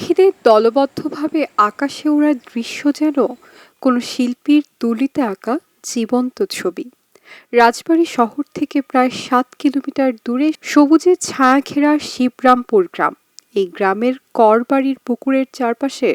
পাখিদের দলবদ্ধভাবে আকাশে ওড়ার দৃশ্য যেন কোনো শিল্পীর তুলিতে আঁকা জীবন্ত ছবি। রাজবাড়ী শহর থেকে প্রায় সাত কিলোমিটার দূরে সবুজে ছায়া ঘেরা শিবরামপুর গ্রাম। এই গ্রামের করবাড়ির পুকুরের চারপাশে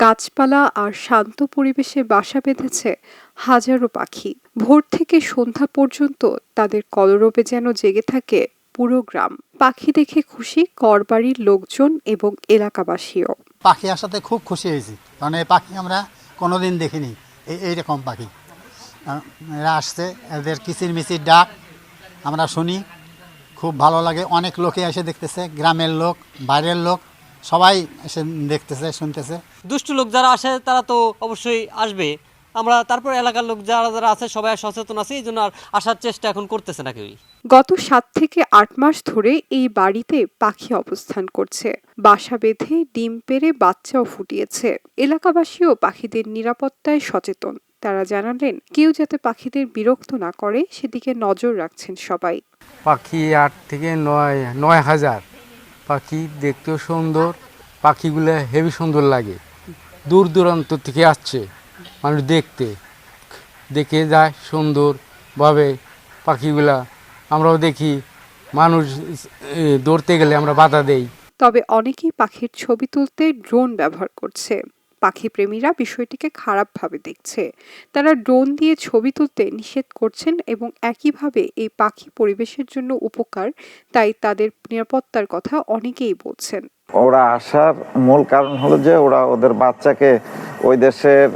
গাছপালা আর শান্ত পরিবেশে বাসা বেঁধেছে হাজারো পাখি। ভোর থেকে সন্ধ্যা পর্যন্ত তাদের কলরবে যেন জেগে থাকে পুরো গ্রাম। পাখি দেখে খুশি করবাড়ির লোকজন এবং এলাকাবাসীও। পাখি আসাতে খুব খুশি হয়েছি। কারণ এই পাখি আমরা কোনোদিন দেখিনি। এই এইরকম পাখি। এরা আসছে এদের কিচির মিচির ডাক আমরা শুনি। খুব ভালো লাগে। অনেক লোকে এসে দেখতেছে গ্রামের লোক বাইরের লোক সবাই এসে দেখতেছে শুনতেছে। দুষ্ট লোক যারা আসে তারা তো অবশ্যই আসবে। আমরা তারপর এলাকার লোক যারা যারা আছে সবাই সচেতন আছে এই জন্য আর আসার চেষ্টা এখন করতেছে না কেউই গত সাত থেকে আট মাস ধরে এই বাড়িতে পাখি অবস্থান করছে। বাসা বেঁধে ডিম পেড়ে বাচ্চাও ফুটিয়েছে। এলাকাবাসীও পাখিদের নিরাপত্তায় সচেতন। তারা জানালেন কেউ যাতে পাখিদের বিরক্ত না করে সেদিকে নজর রাখছেন সবাই। পাখি আট থেকে নয় নয় হাজার। পাখি দেখতেও সুন্দর পাখিগুলো হেভি সুন্দর লাগে। দূর দূরান্ত থেকে আসছে। মানুষ দেখতে। দেখে যায় সুন্দরভাবে পাখিগুলা। আমরাও দেখি, মানুষ দৌড়তে গেলে আমরা বাধা দেই। তবে অনেকেই পাখির ছবি তুলতে ড্রোন ব্যবহার করছে। পাখি প্রেমীরা বিষয়টিকে খারাপভাবে দেখছে। তারা ড্রোন দিয়ে ছবি তুলতে নিষেধ করছেন এবং একইভাবে এই পাখি পরিবেশের জন্য উপকার, তাই তাদের নিরাপত্তার কথা অনেকেই বলছেন। ওরা আসার মূল কারণ হলো যে ওরা ওদের বাচ্চাকে ওই দেশের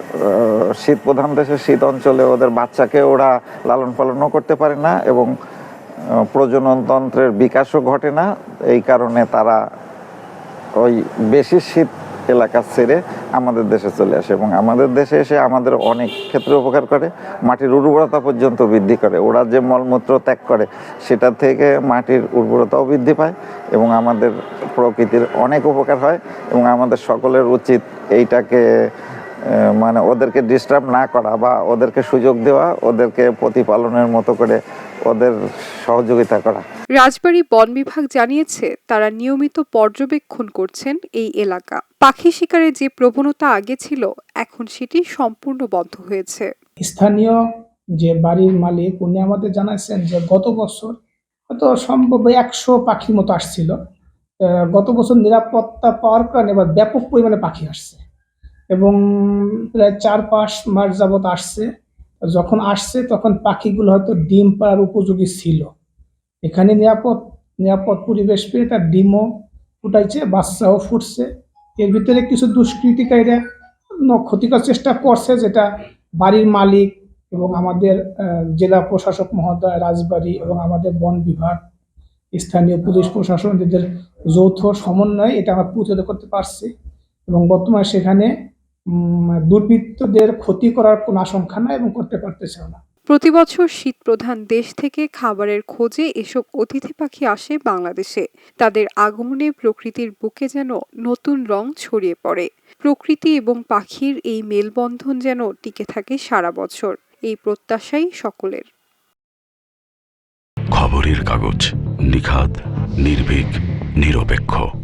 শীত প্রধান দেশের শীত অঞ্চলে ওদের বাচ্চাকে ওরা লালন পালনও করতে পারে না এবং প্রজননতন্ত্রের বিকাশও ঘটে না। এই কারণে তারা ওই বেশি শীত এলাকা ছেড়ে আমাদের দেশে চলে আসে এবং আমাদের দেশে এসে আমাদের অনেক ক্ষেত্রে উপকার করে। মাটির উর্বরতা পর্যন্ত বৃদ্ধি করে। ওরা যে মলমূত্র ত্যাগ করে, সেটা থেকে মাটির উর্বরতাও বৃদ্ধি পায় এবং আমাদের প্রকৃতির অনেক উপকার হয় এবং আমাদের সকলের উচিত এইটাকে মানে ওদেরকে ডিস্টার্ব না করা বা ওদেরকে সুযোগ দেওয়া ওদেরকে প্রতিপালনের মতো করে ওদের সহযোগিতা করা। রাজবাড়ী বন বিভাগ জানিয়েছে তারা নিয়মিত পর্যবেক্ষণ করছেন এই এলাকা। পাখি শিকারে যে প্রবণতা আগে ছিল এখন সেটি সম্পূর্ণ বন্ধ হয়েছে। স্থানীয় যে বাড়ির মালিক উনি আমাদের জানাচ্ছেন যে গত বছর হয়তো সম্ভব একশো পাখির মতো আসছিল। আহ, গত বছর নিরাপত্তা পাওয়ার কারণে এবার ব্যাপক পরিমাণে পাখি আসছে। এবং প্রায় চার পাঁচ মাস যাবত আসছে। যখন আসছে, তখন পাখিগুলো হয়তো ডিম পাড়ার উপযোগী ছিল। এখানে নিরাপদ নিরাপদ পরিবেশ পেয়ে তার ডিমও ফুটাইছে, বাচ্চাও ফুটছে। এর ভিতরে কিছু দুষ্কৃতিকারীরা ক্ষতিকর চেষ্টা করছে, যেটা বাড়ির মালিক এবং আমাদের জেলা প্রশাসক মহোদয়, রাজবাড়ি এবং আমাদের বন বিভাগ, স্থানীয় পুলিশ প্রশাসন, এদের যৌথ সমন্বয়ে এটা আমরা প্রতিরোধ করতে পারছি। এবং বর্তমানে সেখানে দুর্বৃত্তদের ক্ষতি করার কোনো আশঙ্কা নাই এবং করতে পারতেছে না। প্রতি প্রতিবছর শীতপ্রধান দেশ থেকে খাবারের খোঁজে এসব অতিথি পাখি আসে বাংলাদেশে। তাদের আগমনে প্রকৃতির বুকে যেন নতুন রং ছড়িয়ে পড়ে। প্রকৃতি এবং পাখির এই মেলবন্ধন যেন টিকে থাকে সারা বছর। এই প্রত্যাশাই সকলের। খবরের কাগজ নিখাত নির্ভীক নিরপেক্ষ।